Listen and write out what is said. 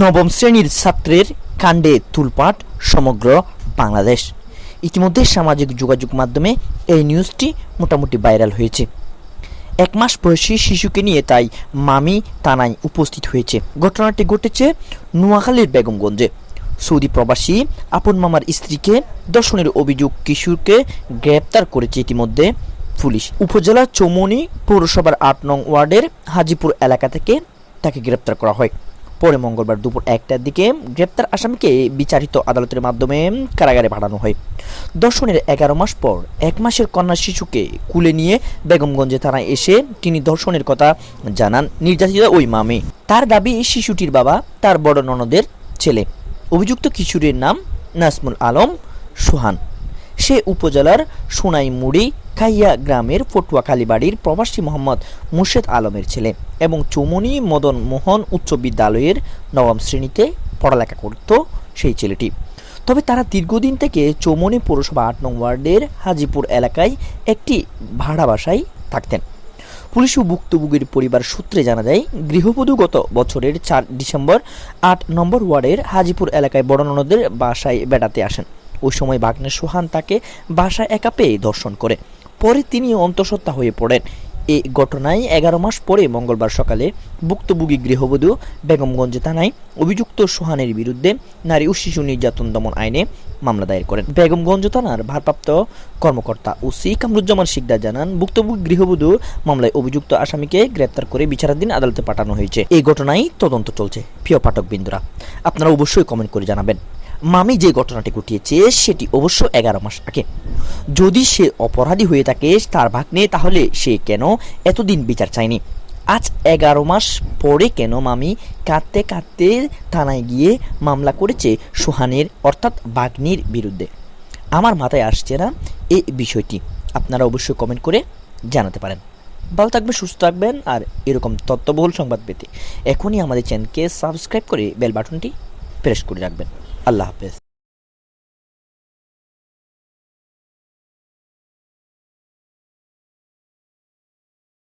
নবম শ্রেণির ছাত্রের কাণ্ডে তুলপাট সমগ্র বাংলাদেশ। ইতিমধ্যে সামাজিক যোগাযোগ মাধ্যমে এই নিউজটি মোটামুটি ভাইরাল হয়েছে। এক মাস বয়সী শিশুকে নিয়ে তাই মামি থানায় উপস্থিত হয়েছে। ঘটনাটি ঘটেছে নোয়াখালীর বেগমগঞ্জে। সৌদি প্রবাসী আপন মামার স্ত্রীকে দর্শনের অভিযোগ কিশোরকে গ্রেপ্তার করেছে ইতিমধ্যে পুলিশ। উপজেলা চৌমনি পৌরসভার আট নং ওয়ার্ডের হাজিপুর এলাকা থেকে তাকে গ্রেপ্তার করা হয়। পরে মঙ্গলবার দুপুর একটার দিকে গ্রেপ্তার আসামিকে বিচারিত আদালতের মাধ্যমে কারাগারে পাঠানো হয়। দর্শনের এগারো মাস পর এক মাসের কন্যা শিশুকে কুলে নিয়ে বেগমগঞ্জে থানায় এসে তিনি দর্শনের কথা জানান নির্যাতিত ওই মামে। তার দাবি, শিশুটির বাবা তার বড় ননদের ছেলে। অভিযুক্ত কিশোরীর নাম নাসমুল আলম সোহান। সে উপজেলার সোনাইমুড়ি খাইয়া গ্রামের ফটুয়াখালী বাড়ির প্রবাসী মোহাম্মদ মুর্শেদ আলমের ছেলে এবং চৌমনি মদন মোহন উচ্চ বিদ্যালয়ের নবম শ্রেণীতে পড়ালেখা করত সেই ছেলেটি। তবে তারা দীর্ঘদিন থেকে চৌমনি পৌরসভা আট নং ওয়ার্ডের হাজিপুর এলাকায় একটি ভাড়া বাসায় থাকতেন। পুলিশ ও ভুক্তভোগীর পরিবার সূত্রে জানা যায়, গৃহবধূ গত বছরের চার ডিসেম্বর আট নম্বর ওয়ার্ডের হাজিপুর এলাকায় বড় ননদের বাসায় বেড়াতে আসেন। ওই সময় বাগ্নে সোহান তাকে বাসায় একা পেয়ে দর্শন করে। পরে তিনি অন্তঃসত্ত্বা হয়ে পড়েন। এই ঘটনায় এগারো মাস পরে মঙ্গলবার সকালে ভুক্তভোগী গৃহবধূ বেগমগঞ্জ থানায় অভিযুক্ত সোহানের বিরুদ্ধে নারী ও শিশু নির্যাতন দমন আইনে মামলা দায়ের করেন। বেগমগঞ্জ থানার ভারপ্রাপ্ত কর্মকর্তা ওসি কামরুজ্জামান শিকদার জানান, ভুক্তভোগী গৃহবধূ মামলায় অভিযুক্ত আসামিকে গ্রেপ্তার করে বিচারাধীন আদালতে পাঠানো হয়েছে। এই ঘটনায় তদন্ত চলছে। প্রিয় পাঠক বিন্দুরা আপনারা অবশ্যই কমেন্ট করে জানাবেন। মামি যে ঘটনাটি ঘটিয়েছে, সেটি অবশ্য এগারো মাস আগে। যদি সে অপরাধী হয়ে থাকে তার ভাগ্নে, তাহলে সে কেন এতদিন বিচার চায়নি? আজ এগারো মাস পরে কেন মামি কাঁদতে কাঁদতে থানায় গিয়ে মামলা করেছে সোহানের, অর্থাৎ বাগ্নির বিরুদ্ধে? আমার মাথায় আসছে না এই বিষয়টি। আপনারা অবশ্যই কমেন্ট করে জানাতে পারেন। ভালো থাকবেন, সুস্থ থাকবেন, আর এরকম তত্ত্ববহুল সংবাদ পেতে এখনই আমাদের চ্যানেলকে সাবস্ক্রাইব করে বেল বাটনটি প্রেস করে রাখবেন। আল্লাহ হাফেজ।